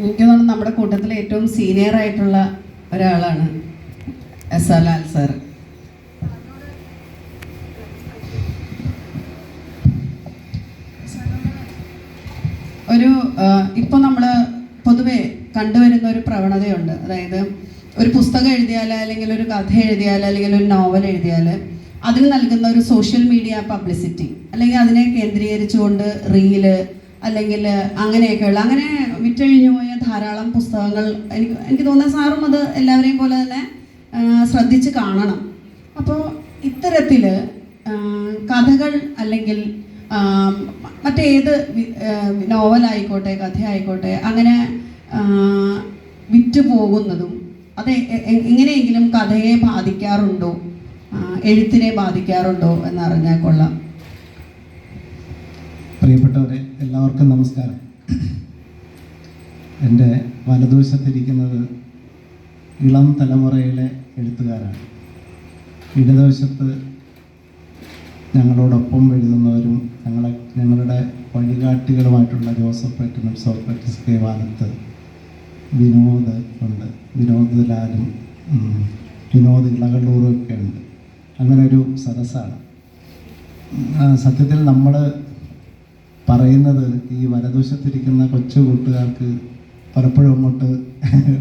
എനിക്ക് തോന്നുന്നു നമ്മുടെ കൂട്ടത്തിൽ ഏറ്റവും സീനിയർ ആയിട്ടുള്ള ഒരാളാണ് എസ് ആർ ലാൽ സാർ ഒരു ഇപ്പോൾ നമ്മൾ പൊതുവെ കണ്ടുവരുന്ന ഒരു പ്രവണതയുണ്ട്. അതായത് ഒരു പുസ്തകം എഴുതിയാൽ അല്ലെങ്കിൽ ഒരു കഥ എഴുതിയാൽ അല്ലെങ്കിൽ ഒരു നോവൽ എഴുതിയാൽ അതിന് നൽകുന്ന ഒരു സോഷ്യൽ മീഡിയ പബ്ലിസിറ്റി അല്ലെങ്കിൽ അതിനെ കേന്ദ്രീകരിച്ചുകൊണ്ട് റീൽ അല്ലെങ്കിൽ അങ്ങനെയൊക്കെയുള്ള അങ്ങനെ വിറ്റഴിഞ്ഞു പോയ ധാരാളം പുസ്തകങ്ങൾ എനിക്ക് എനിക്ക് തോന്നുന്ന സാറും അത് എല്ലാവരെയും പോലെ തന്നെ ശ്രദ്ധിച്ച് കാണണം. അപ്പോൾ ഇത്തരത്തിൽ കഥകൾ അല്ലെങ്കിൽ മറ്റേത് നോവലായിക്കോട്ടെ കഥയായിക്കോട്ടെ അങ്ങനെ വിറ്റ് പോകുന്നതും അത് എങ്ങനെയെങ്കിലും കഥയെ ബാധിക്കാറുണ്ടോ? എഴുത്തിനെ ബാധിക്കാറുണ്ടോ എന്നറിഞ്ഞാൽ കൊള്ളാം. പ്രിയപ്പെട്ടവരെ എല്ലാവർക്കും നമസ്കാരം. എന്റെ വലതുവശത്തിരിക്കുന്നത് ഇളം തലമുറയിലെ എഴുത്തുകാരാണ്. ഇടതുവശത്ത് ഞങ്ങളോടൊപ്പം എഴുതുന്നവരും ഞങ്ങളെ ഞങ്ങളുടെ വഴികാട്ടികളുമായിട്ടുള്ള ജോസഫ് പെട്ടനും സോക്രട്ടീസ് കെ വാലത്ത് വിനോദ് ഉണ്ട്. വിനോദ് ലാലും വിനോദ് ഇളകള്ളൂറും ഒക്കെ ഉണ്ട്. അങ്ങനെ ഒരു സദസ്സാണ്. സത്യത്തിൽ നമ്മൾ പറയുന്നത് ഈ വലതുവശത്തിരിക്കുന്ന കൊച്ചു കൂട്ടുകാർക്ക് പലപ്പോഴും അങ്ങോട്ട്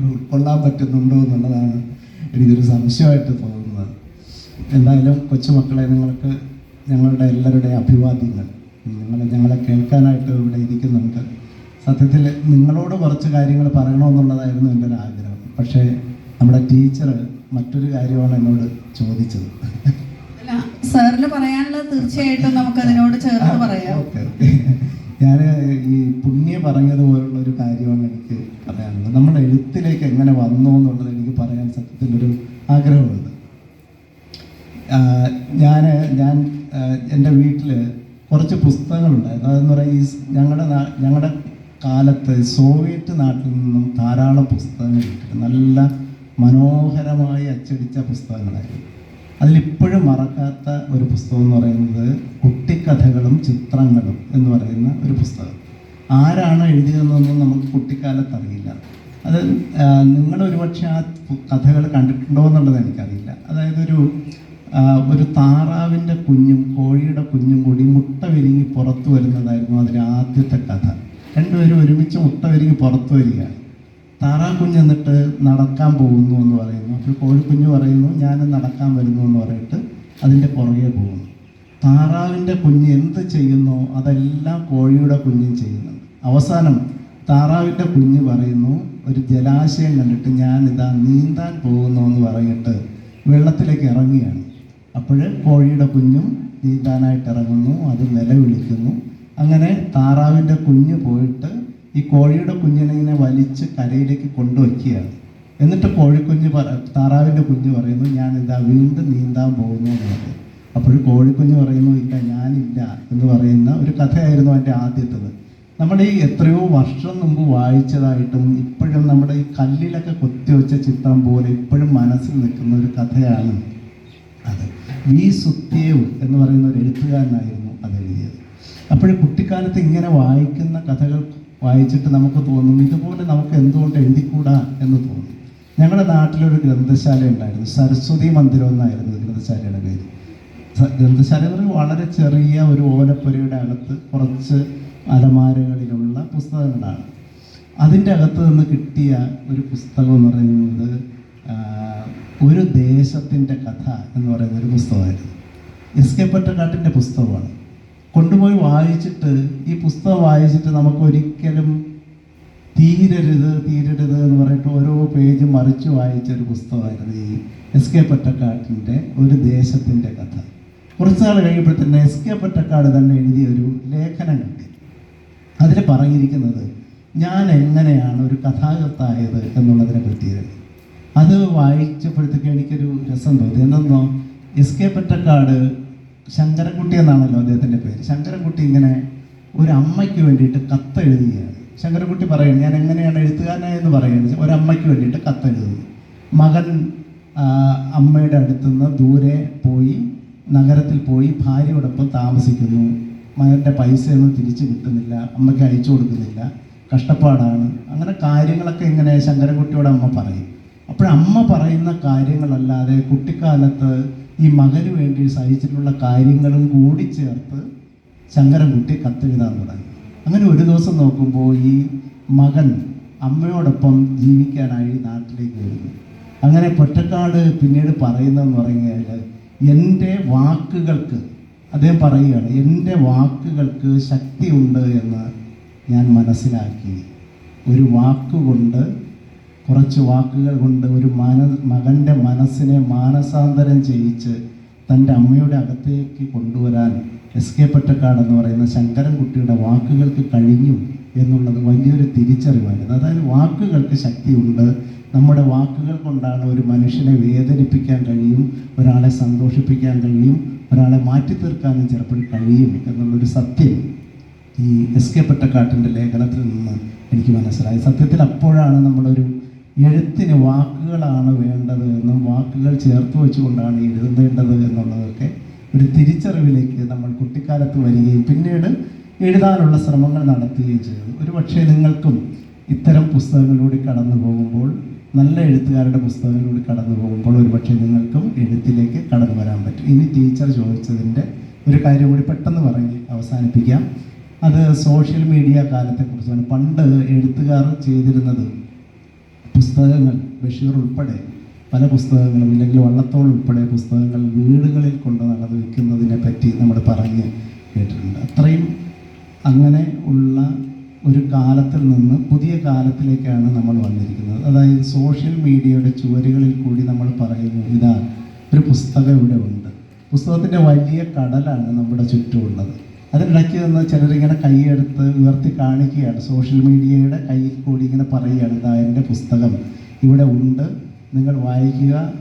ഉൾക്കൊള്ളാൻ പറ്റുന്നുണ്ടോ എന്നുള്ളതാണ് എനിക്കൊരു സംശയമായിട്ട് തോന്നുന്നത്. എന്തായാലും കൊച്ചുമക്കളെ നിങ്ങൾക്ക് ഞങ്ങളുടെ എല്ലാവരുടെയും അഭിവാദ്യങ്ങൾ നിങ്ങൾ ഞങ്ങളെ കേൾക്കാനായിട്ട് ഇവിടെ ഇരിക്കുന്നുണ്ട്. സത്യത്തിൽ നിങ്ങളോട് കുറച്ച് കാര്യങ്ങൾ പറയണമെന്നുള്ളതായിരുന്നു എന്റെ ഒരു ആഗ്രഹം. പക്ഷേ നമ്മുടെ ടീച്ചർ മറ്റൊരു കാര്യമാണ് എന്നോട് ചോദിച്ചത്. സാറിന് പറയാനുള്ളത് തീർച്ചയായിട്ടും നമുക്ക് അതിനോട് ചേർത്ത് പറയാം. ഞാൻ ഈ പുണ്യ പറഞ്ഞതുപോലുള്ള ഒരു കാര്യമാണ് എനിക്ക് പറയാനുള്ളത്. നമ്മുടെ എഴുത്തിലേക്ക് എങ്ങനെ വന്നു എന്നുള്ളത് എനിക്ക് പറയാൻ സത്യത്തിൽ ഒരു ആഗ്രഹമുണ്ട് ഞാൻ ഞാൻ എന്റെ വീട്ടിൽ കുറച്ച് പുസ്തകങ്ങളുണ്ടായിരുന്നു. അതെന്ന് പറയാൻ ഈ ഞങ്ങളുടെ ഞങ്ങളുടെ കാലത്ത് സോവിയറ്റ് നാട്ടിൽ നിന്നും ധാരാളം പുസ്തകങ്ങൾ കിട്ടും നല്ല മനോഹരമായി അച്ചടിച്ച പുസ്തകങ്ങളായിരുന്നു. അതിലിപ്പോഴും മറക്കാത്ത ഒരു പുസ്തകം എന്ന് പറയുന്നത് കുട്ടിക്കഥകളും ചിത്രങ്ങളും എന്ന് പറയുന്ന ഒരു പുസ്തകം. ആരാണ് എഴുതിയതെന്നൊന്നും നമുക്ക് കുട്ടിക്കാലത്ത് അറിയില്ല അത് നിങ്ങൾ ഒരുപക്ഷെ ആ കഥകൾ കണ്ടിട്ടുണ്ടോ എന്നുള്ളത് എനിക്കറിയില്ല. അതായത് ഒരു ഒരു താറാവിന്റെ കുഞ്ഞും കോഴിയുടെ കുഞ്ഞും കൂടി മുട്ട വിരിങ്ങി പുറത്തു വരുന്നതായിരുന്നു അതിലെ ആദ്യത്തെ കഥ. രണ്ടുപേരും ഒരുമിച്ച് മുട്ട വിരിങ്ങി പുറത്തു വരികയാണ്. താറാക്കുഞ്ഞ് എന്നിട്ട് നടക്കാൻ പോകുന്നു എന്ന് പറയുന്നു. അപ്പോൾ കോഴിക്കുഞ്ഞ് പറയുന്നു ഞാൻ നടക്കാൻ വരുന്നു എന്ന് പറഞ്ഞിട്ട് അതിന്റെ പുറകെ പോകുന്നു. താറാവിന്റെ കുഞ്ഞ് എന്ത് ചെയ്യുന്നോ? അതെല്ലാം കോഴിയുടെ കുഞ്ഞും ചെയ്യുന്നുണ്ട് അവസാനം താറാവിന്റെ കുഞ്ഞ് പറയുന്നു ഒരു ജലാശയം കണ്ടിട്ട് ഞാൻ ഇതാ നീന്താൻ പോകുന്നു എന്ന് പറഞ്ഞിട്ട് വെള്ളത്തിലേക്ക് ഇറങ്ങുകയാണ്. അപ്പോൾ കോഴിയുടെ കുഞ്ഞും നീന്താനായിട്ട് ഇറങ്ങുന്നു അത് നിലവിളിക്കുന്നു. അങ്ങനെ താറാവിന്റെ കുഞ്ഞ് പോയിട്ട് ഈ കോഴിയുടെ കുഞ്ഞിനെ ഇങ്ങനെ വലിച്ച് കരയിലേക്ക് കൊണ്ടുവയ്ക്കുകയാണ്. എന്നിട്ട് കോഴിക്കുഞ്ഞ് പറ താറാവിന്റെ കുഞ്ഞ് പറയുന്നു ഞാൻ ഇതാ വീണ്ടും നീന്താൻ പോകുന്നു എന്ന് പറയും അപ്പോൾ കോഴിക്കുഞ്ഞ് പറയുന്നു ഇല്ല ഞാനില്ല എന്ന് പറയുന്ന ഒരു കഥയായിരുന്നു അതിന്റെ ആദ്യത്തത്. നമ്മുടെ ഈ എത്രയോ വർഷം മുമ്പ് വായിച്ചതായിട്ടും ഇപ്പോഴും നമ്മുടെ ഈ കല്ലിലൊക്കെ കൊത്തിവെച്ച ചിത്രം പോലെ ഇപ്പോഴും മനസ്സിൽ നിൽക്കുന്ന ഒരു കഥയാണ് അത്. വി. സുത്തേവ് എന്ന് പറയുന്ന ഒരു എഴുത്തുകാരനായിരുന്നു അത് എഴുതിയത്. അപ്പോൾ കുട്ടിക്കാലത്ത് ഇങ്ങനെ വായിക്കുന്ന കഥകൾ വായിച്ചിട്ട് നമുക്ക് തോന്നും ഇതുപോലെ നമുക്ക് എന്തുകൊണ്ട് എഴുതിക്കൂടാ എന്ന് തോന്നും. ഞങ്ങളുടെ നാട്ടിലൊരു ഗ്രന്ഥശാല ഉണ്ടായിരുന്നു സരസ്വതി മന്ദിരം എന്നായിരുന്നു ഗ്രന്ഥശാലയുടെ പേര്. ഗ്രന്ഥശാല എന്ന് പറയുമ്പോൾ വളരെ ചെറിയ ഒരു ഓലപ്പുരയുടെ അകത്ത് കുറച്ച് അലമാരകളിലുള്ള പുസ്തകങ്ങളാണ്. അതിന്റെ അകത്ത് നിന്ന് കിട്ടിയ ഒരു പുസ്തകം എന്ന് പറയുന്നത് ഒരു ദേശത്തിന്റെ കഥ എന്ന് പറയുന്ന ഒരു പുസ്തകമായിരുന്നു. എസ് കെ പൊറ്റക്കാട്ടിന്റെ പുസ്തകമാണ്. കൊണ്ടുപോയി വായിച്ചിട്ട് ഈ പുസ്തകം വായിച്ചിട്ട് നമുക്ക് ഒരിക്കലും തീരരുത് തീരരുത് എന്ന് പറഞ്ഞിട്ട് ഓരോ പേജ് മറിച്ച് വായിച്ച ഒരു പുസ്തകമായിരുന്നു ഈ എസ് കെ പൊറ്റക്കാട്ടിന്റെ ഒരു ദേശത്തിന്റെ കഥ. കുറച്ച് നാൾ കഴിയുമ്പോൾ തന്നെ എസ് കെ പൊറ്റക്കാട് തന്നെ എഴുതിയ ഒരു ലേഖനം കിട്ടി അതിൽ പറഞ്ഞിരിക്കുന്നത് ഞാൻ എങ്ങനെയാണ് ഒരു കഥാകൃത്തായത് എന്നുള്ളതിനെ പറ്റിയത് അത് വായിച്ചപ്പോഴത്തേക്ക് എനിക്കൊരു രസം തോന്നി. എന്തെന്നോ എസ് കെ പൊറ്റക്കാട് ശങ്കരൻകുട്ടി എന്നാണല്ലോ അദ്ദേഹത്തിന്റെ പേര്. ശങ്കരൻകുട്ടി ഇങ്ങനെ ഒരു അമ്മയ്ക്ക് വേണ്ടിയിട്ട് കത്ത് എഴുതുകയാണ് ശങ്കരൻകുട്ടി പറയുന്നത് ഞാൻ എങ്ങനെയാണ് എഴുത്തുകാരനായെന്ന് പറയുന്നത് ഒരമ്മയ്ക്ക് വേണ്ടിയിട്ട് കത്ത് എഴുതുന്നു. മകൻ അമ്മയുടെ അടുത്തുനിന്ന് ദൂരെ പോയി നഗരത്തിൽ പോയി ഭാര്യയോടൊപ്പം താമസിക്കുന്നു. മകന്റെ പൈസയൊന്നും തിരിച്ചു കിട്ടുന്നില്ല അമ്മയ്ക്ക് അയച്ചു കൊടുക്കുന്നില്ല കഷ്ടപ്പാടാണ്. അങ്ങനെ കാര്യങ്ങളൊക്കെ ഇങ്ങനെ ശങ്കരൻകുട്ടിയോട് അമ്മ പറയും. അപ്പോഴമ്മ പറയുന്ന കാര്യങ്ങളല്ലാതെ കുട്ടിക്കാലത്ത് ഈ മകന് വേണ്ടി സഹിച്ചിട്ടുള്ള കാര്യങ്ങളും കൂടി ചേർത്ത് ശങ്കരൻകുട്ടി കത്തെഴുതാൻ തുടങ്ങി അങ്ങനെ ഒരു ദിവസം നോക്കുമ്പോൾ ഈ മകൻ അമ്മയോടൊപ്പം ജീവിക്കാനായി നാട്ടിലേക്ക് വരുന്നു. അങ്ങനെ പൊറ്റക്കാട് പിന്നീട് പറയുന്നതെന്ന് പറഞ്ഞു കഴിഞ്ഞാൽ എന്റെ വാക്കുകൾക്ക് അദ്ദേഹം പറയുകയാണ് എന്റെ വാക്കുകൾക്ക് ശക്തിയുണ്ട് എന്ന് ഞാൻ മനസ്സിലാക്കി. ഒരു വാക്കുകൊണ്ട് കുറച്ച് വാക്കുകൾ കൊണ്ട് ഒരു മന മകന്റെ മനസ്സിനെ മാനസാന്തരം ചെയ്യിച്ച് തന്റെ അമ്മയുടെ അകത്തേക്ക് കൊണ്ടുവരാൻ എസ് കെ പൊറ്റക്കാട് എന്ന് പറയുന്ന ശങ്കരൻകുട്ടിയുടെ വാക്കുകൾക്ക് കഴിഞ്ഞു എന്നുള്ളത് വലിയൊരു തിരിച്ചറിവായിരുന്നു. അതായത് വാക്കുകൾക്ക് ശക്തിയുണ്ട്. നമ്മുടെ വാക്കുകൾ കൊണ്ടാണ് ഒരു മനുഷ്യനെ വേദനിപ്പിക്കാൻ കഴിയും ഒരാളെ സന്തോഷിപ്പിക്കാൻ കഴിയും ഒരാളെ മാറ്റി തീർക്കാനും ചിലപ്പോൾ കഴിയും എന്നുള്ളൊരു സത്യം ഈ എസ് കെ പൊറ്റക്കാട്ടിന്റെ ലേഖനത്തിൽ നിന്ന് എനിക്ക് മനസ്സിലായി സത്യത്തിൽ അപ്പോഴാണ് നമ്മളൊരു എഴുത്തിന് വാക്കുകളാണ് വേണ്ടത് എന്നും വാക്കുകൾ ചേർത്ത് വെച്ചുകൊണ്ടാണ് എഴുതേണ്ടത് എന്നുള്ളതൊക്കെ ഒരു തിരിച്ചറിവിലേക്ക് നമ്മൾ കുട്ടിക്കാലത്ത് വരികയും പിന്നീട് എഴുതാനുള്ള ശ്രമങ്ങൾ നടത്തുകയും ചെയ്തു. ഒരു പക്ഷേ നിങ്ങൾക്കും ഇത്തരം പുസ്തകങ്ങളിലൂടെ കടന്നു പോകുമ്പോൾ നല്ല എഴുത്തുകാരുടെ പുസ്തകങ്ങളിലൂടെ കടന്നു പോകുമ്പോൾ ഒരു പക്ഷേ നിങ്ങൾക്കും എഴുത്തിലേക്ക് കടന്നു വരാൻ പറ്റും. ഇനി ടീച്ചർ ചോദിച്ചതിന്റെ ഒരു കാര്യം കൂടി പെട്ടെന്ന് പറഞ്ഞ് അവസാനിപ്പിക്കാം. അത് സോഷ്യൽ മീഡിയ കാലത്തെക്കുറിച്ചാണ്. പണ്ട് എഴുത്തുകാർ ചെയ്തിരുന്നത് പുസ്തകങ്ങൾ ബഷീർ ഉൾപ്പെടെ പല പുസ്തകങ്ങളും ഇല്ലെങ്കിൽ വള്ളത്തോൾ ഉൾപ്പെടെ പുസ്തകങ്ങൾ വീടുകളിൽ കൊണ്ട് നടന്ന് വെക്കുന്നതിനെ പറ്റി നമ്മൾ പറഞ്ഞ് കേട്ടിട്ടുണ്ട്. അത്രയും അങ്ങനെ ഉള്ള ഒരു കാലത്തിൽ നിന്ന് പുതിയ കാലത്തിലേക്കാണ് നമ്മൾ വന്നിരിക്കുന്നത്. അതായത് സോഷ്യൽ മീഡിയയുടെ ചുവരുകളിൽ കൂടി നമ്മൾ പറയുന്നു ഇതാ ഒരു പുസ്തകം ഇവിടെ ഉണ്ട്. പുസ്തകത്തിന്റെ വലിയ കടലാണ് നമ്മുടെ ചുറ്റുമുള്ളത്. അതിനിടയ്ക്ക് നിന്ന് ചിലരിങ്ങനെ കൈയെടുത്ത് ഉയർത്തി കാണിക്കുകയാണ്. സോഷ്യൽ മീഡിയയുടെ കയ്യിൽ കൂടി ഇങ്ങനെ പറയുകയാണ് ഇതാ എന്റെ പുസ്തകം. ഇവിടെ ഉണ്ട്. നിങ്ങൾ വായിക്കുക.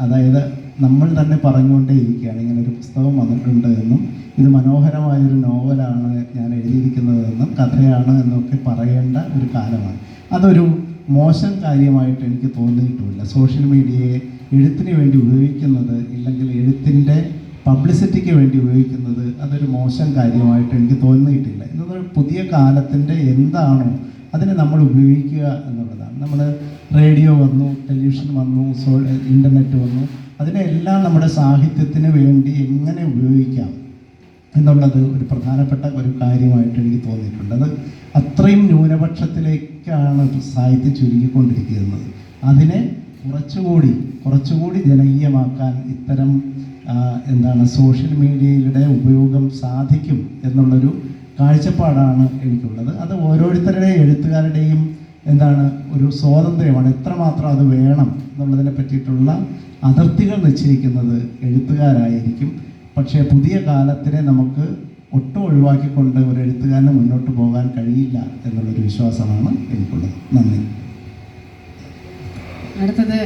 അതായത് നമ്മൾ തന്നെ പറഞ്ഞുകൊണ്ടേ ഇരിക്കുകയാണ്. ഇങ്ങനെ ഒരു പുസ്തകം വന്നിട്ടുണ്ട് എന്നും ഇത് മനോഹരമായൊരു നോവലാണ് ഞാൻ എഴുതിയിരിക്കുന്നതെന്നും കഥയാണ് എന്നൊക്കെ പറയേണ്ട ഒരു കാലമാണ്. അതൊരു മോശം കാര്യമായിട്ട് എനിക്ക് തോന്നിയിട്ടുമില്ല സോഷ്യൽ മീഡിയയെ എഴുത്തിന് വേണ്ടി ഉപയോഗിക്കുന്നത് ഇല്ലെങ്കിൽ എഴുത്തിന്റെ പബ്ലിസിറ്റിക്ക് വേണ്ടി ഉപയോഗിക്കുന്നത് അതൊരു മോശം കാര്യമായിട്ട് എനിക്ക് തോന്നിയിട്ടില്ല. ഇതൊരു പുതിയ കാലത്തിന്റെ എന്താണോ അതിനെ നമ്മൾ ഉപയോഗിക്കുക എന്നുള്ളതാണ്. നമ്മൾ റേഡിയോ വന്നു ടെലിവിഷൻ വന്നു സോ ഇന്റർനെറ്റ് വന്നു. അതിനെല്ലാം നമ്മുടെ സാഹിത്യത്തിന് വേണ്ടി എങ്ങനെ ഉപയോഗിക്കാം എന്നുള്ളത് ഒരു പ്രധാനപ്പെട്ട ഒരു കാര്യമായിട്ട് എനിക്ക് തോന്നിയിട്ടുണ്ട്. അത് അത്രയും ന്യൂനപക്ഷത്തിലേക്കാണ് സാഹിത്യം ചുരുങ്ങിക്കൊണ്ടിരിക്കുന്നത്. അതിനെ കുറച്ചുകൂടി കുറച്ചുകൂടി ജനകീയമാക്കാൻ ഇത്തരം എന്താണ് സോഷ്യൽ മീഡിയയുടെ ഉപയോഗം സാധിക്കും എന്നുള്ളൊരു കാഴ്ചപ്പാടാണ് എനിക്കുള്ളത്. അത് ഓരോരുത്തരുടെയും എഴുത്തുകാരുടെയും എന്താണ് ഒരു സ്വാതന്ത്ര്യമാണ്. എത്രമാത്രം അത് വേണം എന്നുള്ളതിനെ പറ്റിയിട്ടുള്ള അതിർത്തികൾ നിശ്ചയിക്കുന്നത് എഴുത്തുകാരായിരിക്കും. പക്ഷേ പുതിയ കാലത്തിനെ നമുക്ക് ഒട്ടും ഒഴിവാക്കിക്കൊണ്ട് ഒരു എഴുത്തുകാരന് മുന്നോട്ട് പോകാൻ കഴിയില്ല എന്നുള്ളൊരു വിശ്വാസമാണ് എനിക്കുള്ളത്. നന്ദി. അടുത്തത്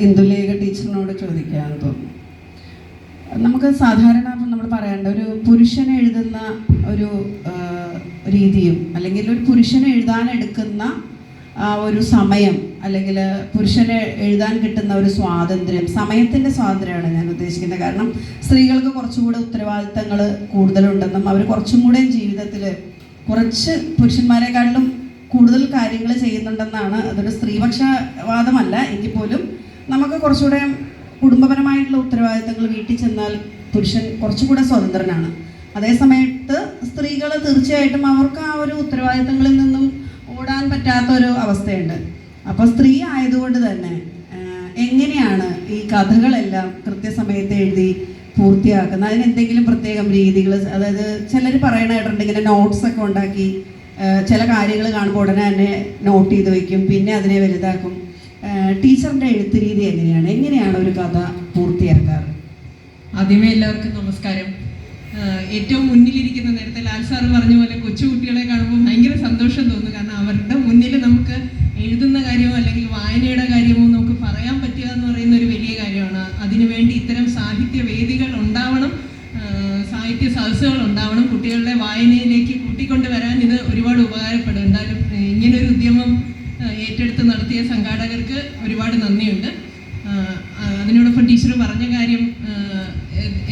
ഇന്ദുലേഖ ടീച്ചറിനോട് ചോദിക്കാൻ തോന്നുന്നു നമുക്ക് സാധാരണ ഇപ്പം നമ്മൾ പറയേണ്ട ഒരു പുരുഷൻ എഴുതുന്ന ഒരു രീതിയും അല്ലെങ്കിൽ ഒരു പുരുഷൻ എഴുതാൻ എടുക്കുന്ന ഒരു സമയം അല്ലെങ്കിൽ പുരുഷനെ എഴുതാൻ കിട്ടുന്ന ഒരു സ്വാതന്ത്ര്യം സമയത്തിന്റെ സ്വാതന്ത്ര്യമാണ് ഞാൻ ഉദ്ദേശിക്കുന്നത്. കാരണം സ്ത്രീകൾക്ക് കുറച്ചുകൂടെ ഉത്തരവാദിത്തങ്ങൾ കൂടുതലുണ്ടെന്നും അവർ കുറച്ചും കൂടെ ജീവിതത്തിൽ കുറച്ച് പുരുഷന്മാരെക്കാട്ടിലും കൂടുതൽ കാര്യങ്ങൾ ചെയ്യുന്നുണ്ടെന്നാണ് അതൊരു സ്ത്രീപക്ഷവാദമല്ല. എങ്കിൽ പോലും നമുക്ക് കുറച്ചുകൂടെ കുടുംബപരമായിട്ടുള്ള ഉത്തരവാദിത്തങ്ങൾ വീട്ടിൽ ചെന്നാൽ പുരുഷൻ കുറച്ചുകൂടെ സ്വതന്ത്രനാണ്. അതേസമയത്ത് സ്ത്രീകൾ തീർച്ചയായിട്ടും അവർക്ക് ആ ഒരു ഉത്തരവാദിത്തങ്ങളിൽ നിന്നും ഓടാൻ പറ്റാത്ത ഒരു അവസ്ഥയുണ്ട്. അപ്പോൾ സ്ത്രീ ആയതുകൊണ്ട് തന്നെ എങ്ങനെയാണ് ഈ കഥകളെല്ലാം കൃത്യസമയത്ത് എഴുതി പൂർത്തിയാക്കുന്നത്? അതിന് എന്തെങ്കിലും പ്രത്യേകം രീതികൾ അതായത് ചിലർ പറയണ കേട്ടിട്ടുണ്ട് ഇങ്ങനെ നോട്ട്സ് ഒക്കെ ഉണ്ടാക്കി ചില കാര്യങ്ങൾ കാണുമ്പോൾ ഉടനെ തന്നെ നോട്ട് ചെയ്ത് വെക്കും പിന്നെ അതിനെ വലുതാക്കും. ടീച്ചറിന്റെ എഴുത്ത് രീതി എങ്ങനെയാണ്? എങ്ങനെയാണ് ഒരു കഥ പൂർത്തിയാക്കാറ്? ആദ്യമേ എല്ലാവർക്കും നമസ്കാരം. ഏറ്റവും മുന്നിലിരിക്കുന്ന നേരത്തെ ലാൽ സാറ് പറഞ്ഞ പോലെ കൊച്ചു കുട്ടികളെ കാണുമ്പോൾ ഭയങ്കര സന്തോഷം തോന്നുന്നു കാരണം അവരുടെ മുന്നിൽ നമുക്ക് എഴുതുന്ന കാര്യമോ അല്ലെങ്കിൽ വായനയുടെ കാര്യമോ നമുക്ക് പറയാൻ പറ്റുക എന്ന് പറയുന്ന ഒരു വലിയ കാര്യമാണ് അതിനുവേണ്ടി ഇത്തരം സാഹിത്യ വേദികൾ ഉണ്ടാവണം ആഹ് സാഹിത്യ സദസ്സുകൾ ഉണ്ടാവണം കുട്ടികളുടെ വായനയിലേക്ക് കൂട്ടിക്കൊണ്ട് വരാൻ ഇത് ഒരുപാട് ഉപകാരപ്പെടും എന്തായാലും ഏഹ് ഇങ്ങനൊരു ഉദ്യമം ആഹ് ഏറ്റെടുത്ത് നടത്തിയ സംഘാടകർക്ക് ഒരുപാട് നന്ദിയുണ്ട്. അതിനോടൊപ്പം ടീച്ചർ പറഞ്ഞ കാര്യം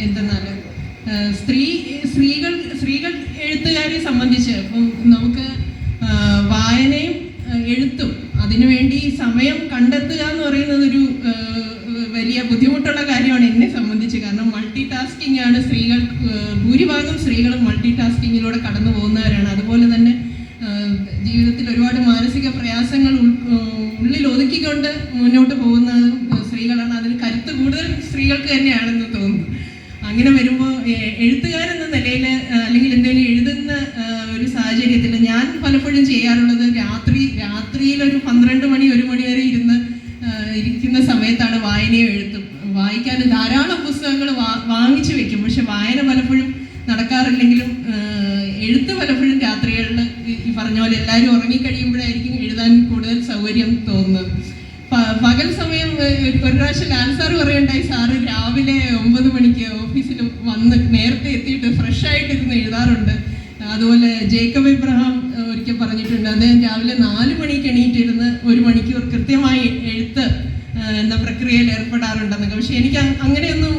എന്തെന്നാൽ സ്ത്രീ സ്ത്രീകൾ സ്ത്രീകൾ എഴുത്തുകാരെ സംബന്ധിച്ച് ഇപ്പം നമുക്ക് വായനയും എഴുത്തും അതിനുവേണ്ടി സമയം കണ്ടെത്തുക എന്ന് പറയുന്നത് ഒരു വലിയ ബുദ്ധിമുട്ടുള്ള കാര്യമാണ് എന്നെ സംബന്ധിച്ച്. കാരണം മൾട്ടി ടാസ്കിംഗ് ആണ് സ്ത്രീകൾ ഭൂരിഭാഗം സ്ത്രീകളും മൾട്ടി ടാസ്കിങ്ങിലൂടെ കടന്നു പോകുന്നവരാണ് അതുപോലെ തന്നെ ജീവിതത്തിൽ ഒരുപാട് മാനസിക പ്രയാസങ്ങൾ മുന്നോട്ട് പോകുന്ന സ്ത്രീകളാണ്. അതിന് കരുത്ത് കൂടുതൽ സ്ത്രീകൾക്ക് തന്നെയാണെന്ന് തോന്നുന്നു. അങ്ങനെ വരുമ്പോൾ എഴുത്തുകാരെന്ന നിലയിൽ അല്ലെങ്കിൽ എന്തെങ്കിലും എഴുതുന്ന ഒരു സാഹചര്യത്തിൽ ഞാൻ പലപ്പോഴും ചെയ്യാറുള്ളത് രാത്രി രാത്രിയിൽ ഒരു പന്ത്രണ്ട് മണി ഒരു മണി വരെ ഇരുന്ന് ഇരിക്കുന്ന സമയത്താണ് വായനയും എഴുത്തും. വായിക്കാൻ ധാരാളം പുസ്തകങ്ങൾ വാങ്ങിച്ചു വെക്കും. പക്ഷെ വായന പലപ്പോഴും നടക്കാറില്ലെങ്കിലും എഴുത്ത് പലപ്പോഴും രാത്രികളിൽ ഈ പറഞ്ഞ പോലെ എല്ലാവരും ഉറങ്ങിക്കഴിയുമ്പോഴായിരിക്കും എഴുതാൻ കൂടുതൽ സൗകര്യം തോന്നുന്നത്. പകൽ സമയം ഒരു പ്രാവശ്യം ഡാൻസർ പറയണ്ടായി സാറ് രാവിലെ ഒമ്പത് മണിക്ക് ഓഫീസിൽ വന്ന് നേരത്തെ എത്തിയിട്ട് ഫ്രഷ് ആയിട്ട് ഇരുന്ന് എഴുതാറുണ്ട്. അതുപോലെ ജേക്കബ് ഇബ്രഹാം ഒരിക്കൽ പറഞ്ഞിട്ടുണ്ട് അദ്ദേഹം രാവിലെ നാല് മണിക്ക് എണീറ്റിരുന്ന് ഒരു മണിക്കൂർ കൃത്യമായി എഴുത്ത് എന്ന പ്രക്രിയയിൽ ഏർപ്പെടാറുണ്ടെന്നൊക്കെ. പക്ഷെ എനിക്ക് അങ്ങനെയൊന്നും